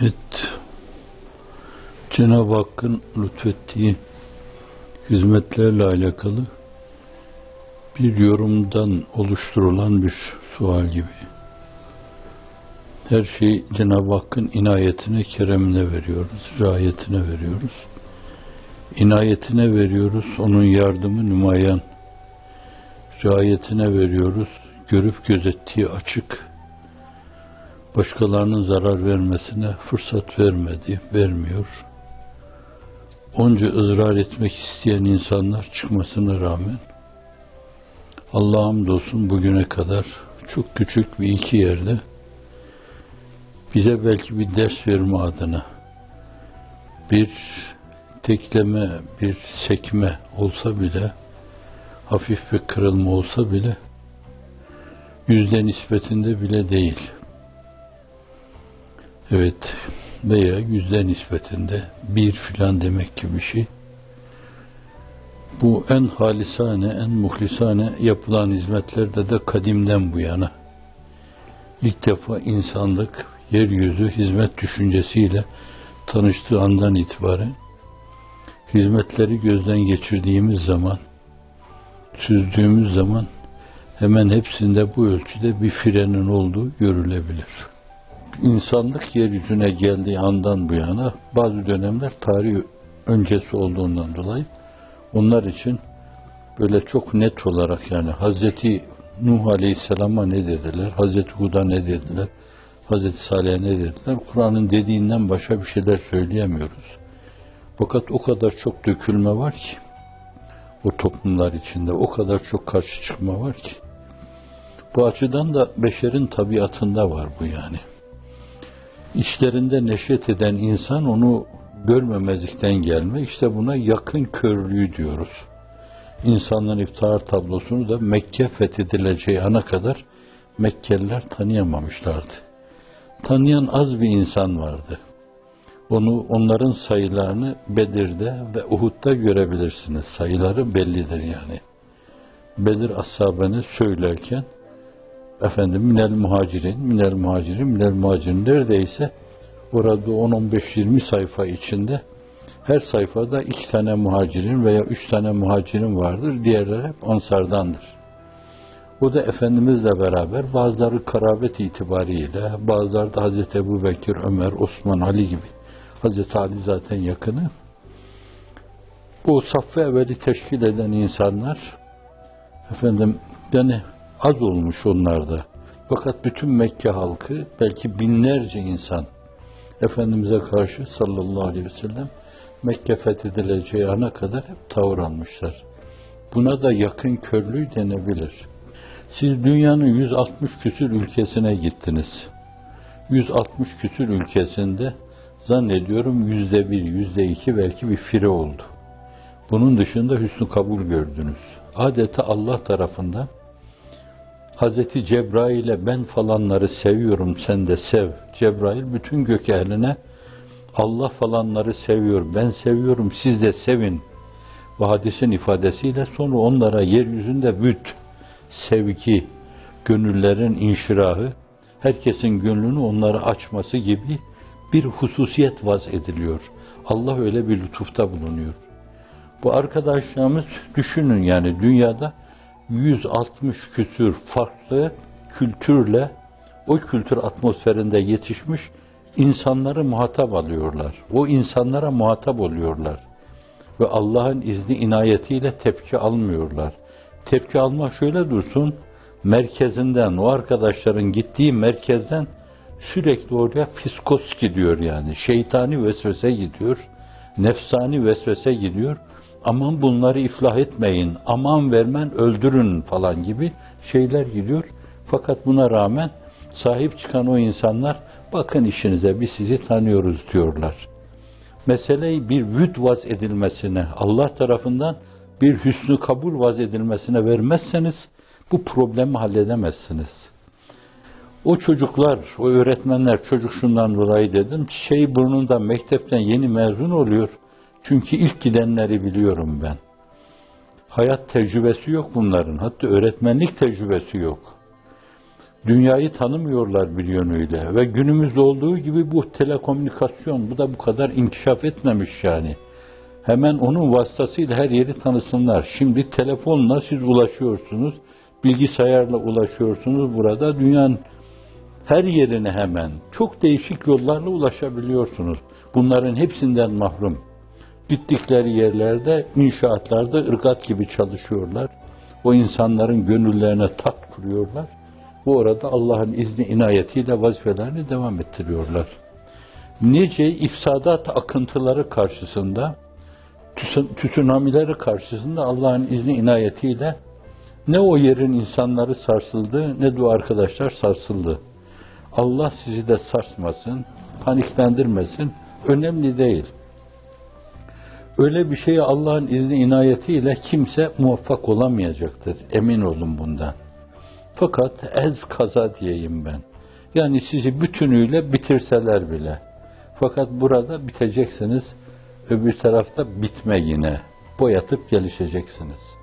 Evet. Cenab-ı Hakk'ın lütfettiği hizmetlerle alakalı bir yorumdan oluşturulan bir sual gibi. Her şeyi Cenab-ı Hakk'ın inayetine, keremine veriyoruz, riayetine veriyoruz. İnayetine veriyoruz, onun yardımı nümayan. Riayetine veriyoruz, görüp gözettiği açık. Başkalarının zarar vermesine fırsat vermedi, vermiyor. Onca ızrar etmek isteyen insanlar çıkmasına rağmen Allah'a hamdolsun bugüne kadar çok küçük bir iki yerde bize belki bir ders verme adına bir tekleme, bir sekme olsa bile hafif bir kırılma olsa bile yüzde nispetinde bile değil. Evet veya yüzde nispetinde bir filan demek gibi bir şey. Bu en halisane, en muhlisane yapılan hizmetlerde de kadimden bu yana. İlk defa insanlık yeryüzü hizmet düşüncesiyle tanıştığı andan itibaren hizmetleri gözden geçirdiğimiz zaman, süzdüğümüz zaman hemen hepsinde bu ölçüde bir frenin olduğu görülebilir. İnsanlık yeryüzüne geldiği andan bu yana bazı dönemler tarih öncesi olduğundan dolayı onlar için böyle çok net olarak yani Hazreti Nuh Aleyhisselam'a ne dediler, Hazreti Hud'a ne dediler, Hazreti Salih'e ne dediler, Kur'an'ın dediğinden başka bir şeyler söyleyemiyoruz. Fakat o kadar çok dökülme var ki, o toplumlar içinde o kadar çok karşı çıkma var ki, bu açıdan da beşerin tabiatında var bu yani. İçlerinde neşet eden insan onu görmemezlikten gelme, işte buna yakın körlüğü diyoruz. İnsanların iftihar tablosunu da Mekke fethedileceği ana kadar Mekkeliler tanıyamamışlardı. Tanıyan az bir insan vardı. Onu, onların sayılarını Bedir'de ve Uhud'da görebilirsiniz. Sayıları bellidir yani. Bedir ashabını söylerken efendim minel muhacirin, minel muhacirin, minel muhacirin neredeyse Orada 10-15-20 sayfa içinde her sayfada iki tane muhacirin veya üç tane muhacirin vardır. Diğerleri hep ansardandır. O da Efendimizle beraber bazıları karabet itibariyle, bazıları da Hazreti Ebu Bekir, Ömer, Osman, Ali gibi. Hazreti Ali zaten yakını. Bu saffı evveli teşkil eden insanlar efendim yani az olmuş onlarda. Fakat bütün Mekke halkı belki binlerce insan Efendimiz'e karşı sallallahu aleyhi ve sellem Mekke fethedileceği ana kadar hep tavır almışlar. Buna da yakın körlüğü denebilir. Siz dünyanın 160 küsür ülkesine gittiniz. 160 küsür ülkesinde zannediyorum yüzde bir, yüzde iki belki bir fire oldu. Bunun dışında hüsnü kabul gördünüz. Adeta Allah tarafından Hazreti Cebrail'e ben falanları seviyorum sen de sev. Cebrail bütün gök ehline Allah falanları seviyor, ben seviyorum, siz de sevin. Bu hadisin ifadesiyle sonra onlara yeryüzünde büt, sevgi, gönüllerin inşirahı, herkesin gönlünü onlara açması gibi bir hususiyet vaz ediliyor. Allah öyle bir lütufta bulunuyor. Bu arkadaşlarımız düşünün yani dünyada 160 küsür farklı kültürle o kültür atmosferinde yetişmiş insanları muhatap alıyorlar. O insanlara muhatap oluyorlar. Ve Allah'ın izni inayetiyle tepki almıyorlar. Tepki alma şöyle dursun, merkezinden, o arkadaşların gittiği merkezden sürekli oraya fiskos gidiyor yani. Şeytani vesvese gidiyor, nefsani vesvese gidiyor aman bunları iflah etmeyin, aman vermen öldürün falan gibi şeyler gidiyor. Fakat buna rağmen sahip çıkan o insanlar bakın işinize biz sizi tanıyoruz diyorlar. Meseleyi bir vüd vaz edilmesine, Allah tarafından bir hüsnü kabul vaz edilmesine vermezseniz bu problemi halledemezsiniz. O çocuklar, o öğretmenler çocuk şundan dolayı dedim, şey burnunda mektepten yeni mezun oluyor. Çünkü ilk gidenleri biliyorum ben. Hayat tecrübesi yok bunların. Hatta öğretmenlik tecrübesi yok. Dünyayı tanımıyorlar bir yönüyle ve günümüzde olduğu gibi bu telekomünikasyon bu da bu kadar inkişaf etmemiş yani. Hemen onun vasıtasıyla her yeri tanısınlar. Şimdi telefonla siz ulaşıyorsunuz, bilgisayarla ulaşıyorsunuz burada dünyanın her yerine hemen çok değişik yollarla ulaşabiliyorsunuz. Bunların hepsinden mahrum. Gittikleri yerlerde, inşaatlarda ırgat gibi çalışıyorlar. O insanların gönüllerine tat kuruyorlar. Bu arada Allah'ın izni inayetiyle vazifelerini devam ettiriyorlar. Nice ifsadat akıntıları karşısında, tsunamileri karşısında Allah'ın izni inayetiyle ne o yerin insanları sarsıldı ne de arkadaşlar sarsıldı. Allah sizi de sarsmasın, paniklendirmesin, önemli değil. Öyle bir şeye Allah'ın izni inayetiyle kimse muvaffak olamayacaktır. Emin olun bundan. Fakat ez kaza diyeyim ben. Yani sizi bütünüyle bitirseler bile. Fakat burada biteceksiniz, öbür tarafta bitme yine. Boyatıp gelişeceksiniz.